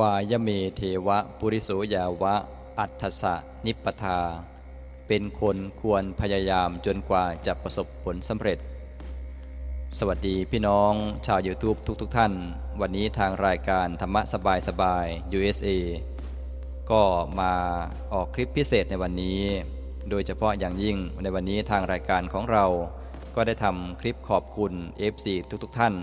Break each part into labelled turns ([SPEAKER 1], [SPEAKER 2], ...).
[SPEAKER 1] วายเมเทวะปุริโสยาวะ อัตถสะนิปปทา เป็นคนควรพยายามจนกว่าจะประสบผลสำเร็จ สวัสดีพี่น้องชาว YouTube ทุกๆทท่าน วันนี้ทางรายการธรรมะสบายสบาย USA ก็มาออกคลิปพิเศษในวันนี้ โดยเฉพาะอย่างยิ่งในวันนี้ทางรายการของเรา ก็ได้ทำคลิปขอบคุณ FC ทุกๆทท่าน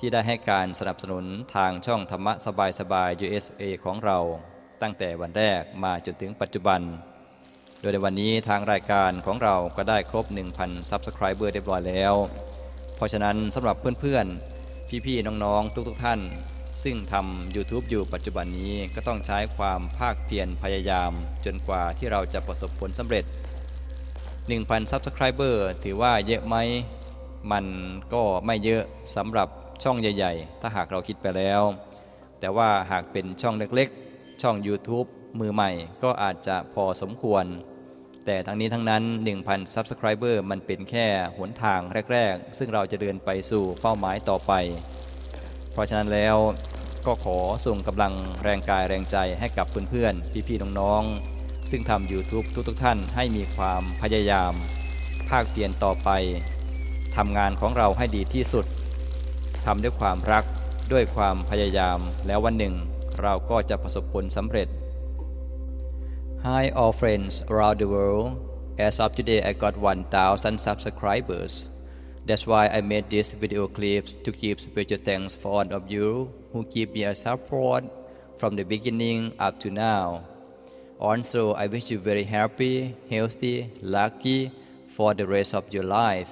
[SPEAKER 1] ที่ได้ให้การสนับสนุนทางช่องธรรมะสบายสบาย USA ของเราตั้งแต่วันแรกมาจนถึงปัจจุบัน โดยในวันนี้ทางรายการของเราก็ได้ครบ 1,000 Subscriber เรียบร้อยแล้ว เพราะฉะนั้นสำหรับเพื่อนๆ พี่ๆ น้องๆ ทุกๆ ท่าน ซึ่งทำ YouTube อยู่ปัจจุบันนี้ก็ต้องใช้ความภาคเพียรพยายาม จนกว่าที่เราจะประสบผลสำเร็จ 1,000 Subscriber ถือว่าเยอะไหม มันก็ไม่เยอะสำหรับ ช่องใหญ่ ๆ ถ้าหากเราคิดไปแล้ว แต่ว่าหากเป็นช่องเล็กๆ ช่อง YouTube มือใหม่ก็อาจจะพอสมควร แต่ทั้งนี้ทั้งนั้น 1,000 Subscriber มันเป็นแค่หนทางแรก ๆ ซึ่งเราจะเดินไปสู่เป้าหมายต่อไป เพราะฉะนั้นแล้วก็ขอส่งกำลังแรงกายแรงใจให้กับเพื่อนๆ พี่ๆ น้องๆ ซึ่งทำ YouTube ทุกๆ ท่านให้มีความพยายาม ภาคเพียรต่อไปทำงานของเราให้ดีที่สุด ทำด้วยความรักด้วยความพยายามแล้ววันหนึ่งเราก็จะประสบผลสำเร็จ Hi all friends around the world. As of today I got 1000 subscribers. That's why I made these video clips to give special thanks for all of you who give me a support from the beginning up to now. Also, I wish you very happy, healthy, lucky for the rest of your life.